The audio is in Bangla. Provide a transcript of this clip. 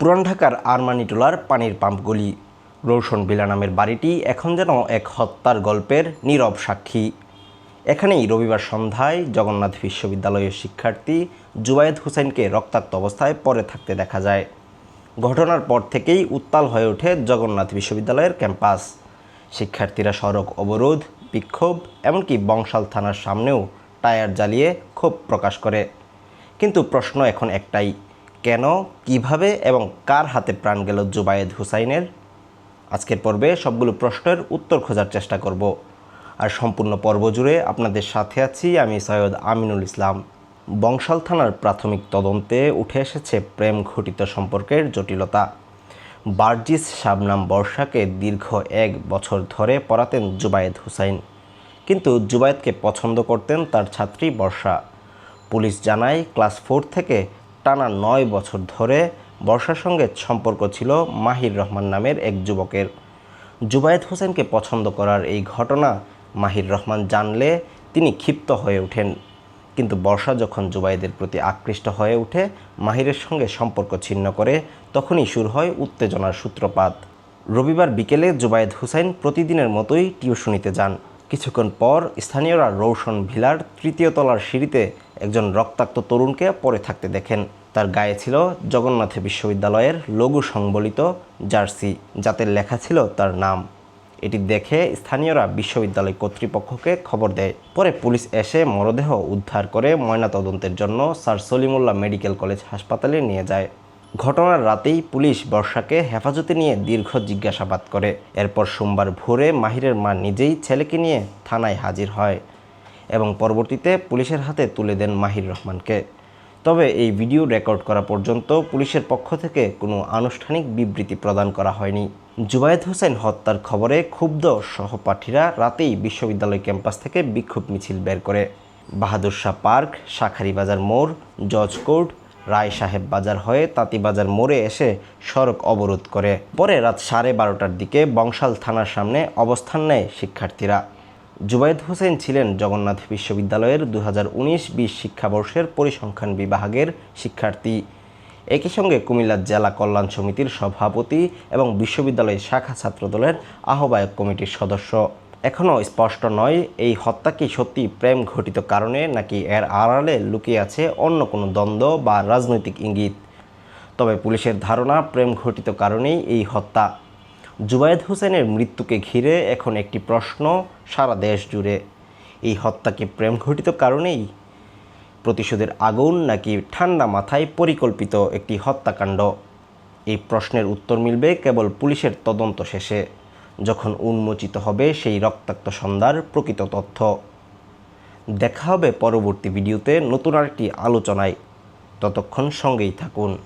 পুরান ঢাকার আরমানিটোলার পানির পাম্পগুলি রৌশন বিলা নামের বাড়িটি এখন যেন এক হত্যার গল্পের নীরব সাক্ষী। এখানেই রবিবার সন্ধ্যায় জগন্নাথ বিশ্ববিদ্যালয়ের শিক্ষার্থী জুবায়েদ হুসেনকে রক্তাক্ত অবস্থায় পরে থাকতে দেখা যায়। ঘটনার পর থেকেই উত্তাল হয়ে ওঠে জগন্নাথ বিশ্ববিদ্যালয়ের ক্যাম্পাস। শিক্ষার্থীরা সড়ক অবরোধ, বিক্ষোভ, এমনকি বংশাল থানার সামনেও টায়ার জ্বালিয়ে ক্ষোভ প্রকাশ করে। কিন্তু প্রশ্ন এখন একটাই কেন, কীভাবে এবং কার হাতে প্রাণ গেল জুবায়েদ হুসাইনের? আজকের পর্বে সবগুলো প্রশ্নের উত্তর খোঁজার চেষ্টা করব। আর সম্পূর্ণ পর্ব জুড়ে আপনাদের সাথে আছি আমি সৈয়দ আমিনুল ইসলাম। বংশাল থানার প্রাথমিক তদন্তে উঠে এসেছে প্রেম ঘটিত সম্পর্কের জটিলতা। বার্জিস শাবনাম বর্ষাকে দীর্ঘ এক বছর ধরে পড়াতেন জুবায়েদ হুসাইন। কিন্তু জুবায়েদকে পছন্দ করতেন তার ছাত্রী বর্ষা। পুলিশ জানায়, ক্লাস ফোর থেকে টানা নয় বছর ধরে বর্ষার সঙ্গে সম্পর্ক ছিল মাহির রহমান নামের এক যুবকের। জুবায়েদ হোসেনকে পছন্দ করার এই ঘটনা মাহির রহমান জানলে তিনি ক্ষিপ্ত হয়ে ওঠেন। কিন্তু বর্ষা যখন জুবাইদের প্রতি আকৃষ্ট হয়ে ওঠে, মাহিরের সঙ্গে সম্পর্ক ছিন্ন করে, তখনই শুরু হয় উত্তেজনার সূত্রপাত। রবিবার বিকেলে জুবায়েদ হুসাইন প্রতিদিনের মতোই টিউশনিতে যান। কিছুক্ষণ পর স্থানীয়রা রৌশন ভিলার তৃতীয় তলার সিঁড়িতে একজন রক্তাক্ত তরুণকে পরে থাকতে দেখেন। তার গায়ে ছিল জগন্নাথ বিশ্ববিদ্যালয়ের লঘু সংবলিত জার্সি, যাতে লেখা ছিল তার নাম। এটি দেখে স্থানীয়রা বিশ্ববিদ্যালয় কর্তৃপক্ষকে খবর দেয়। পরে পুলিশ এসে মরদেহ উদ্ধার করে ময়নাতদন্তের জন্য স্যার সলিমুল্লাহ মেডিকেল কলেজ হাসপাতালে নিয়ে যায়। ঘটনার রাতেই পুলিশ বর্ষাকে হেফাজতে নিয়ে দীর্ঘ জিজ্ঞাসাবাদ করে। এরপর সোমবার ভোরে মাহিরের মা নিজেই ছেলেকে নিয়ে থানায় হাজির হয়। এবং পরবর্তীতে পুলিশের হাতে তুলে দেন মাহির রহমানকে। তবে এই ভিডিও রেকর্ড করা পর্যন্ত পুলিশের পক্ষ থেকে কোনো আনুষ্ঠানিক বিবৃতি প্রদান করা হয়নি। জুবায়েদ হোসেন হত্যার খবরে ক্ষুব্ধ সহপাঠীরা রাতেই বিশ্ববিদ্যালয় ক্যাম্পাস থেকে বিক্ষোভ মিছিল বের করে। বাহাদুর শাহ পার্ক, শাখারি বাজার মোড়, জজ কোর্ট, রায় সাহেব বাজার হয়ে তাঁতিবাজার মোড়ে এসে সড়ক অবরোধ করে। পরে রাত সাড়ে বারোটার দিকে বংশাল থানার সামনে অবস্থান নেয় শিক্ষার্থীরা। জুবায়েদ হোসেন ছিলেন জগন্নাথ বিশ্ববিদ্যালয়ের দু হাজার উনিশ বিশ শিক্ষাবর্ষের পরিসংখ্যান বিভাগের শিক্ষার্থী। একই সঙ্গে কুমিল্লা জেলা কল্যাণ সমিতির সভাপতি এবং বিশ্ববিদ্যালয়ের শাখা ছাত্রদলের আহ্বায়ক কমিটির সদস্য। এখনও স্পষ্ট নয়, এই হত্যা কি সত্যি প্রেম ঘটিত কারণে নাকি এর আড়ালে লুকিয়ে আছে অন্য কোনো দ্বন্দ্ব বা রাজনৈতিক ইঙ্গিত? তবে পুলিশের ধারণা, প্রেম ঘটিত কারণেই এই হত্যা। জুবায়েদ হোসেনের মৃত্যুকে ঘিরে এখন একটি প্রশ্ন সারা দেশ জুড়ে। এই হত্যা কি প্রেম ঘটিত কারণেই? প্রতিশোধের আগুন নাকি ঠান্ডা মাথায় পরিকল্পিত একটি হত্যাকাণ্ড? এই প্রশ্নের উত্তর মিলবে কেবল পুলিশের তদন্ত শেষে, যখন উন্মোচিত হবে সেই রক্তাক্ত সন্ধ্যার প্রকৃত তথ্য। দেখা হবে পরবর্তী ভিডিওতে নতুন আরেকটি আলোচনায়। ততক্ষণ সঙ্গেই থাকুন।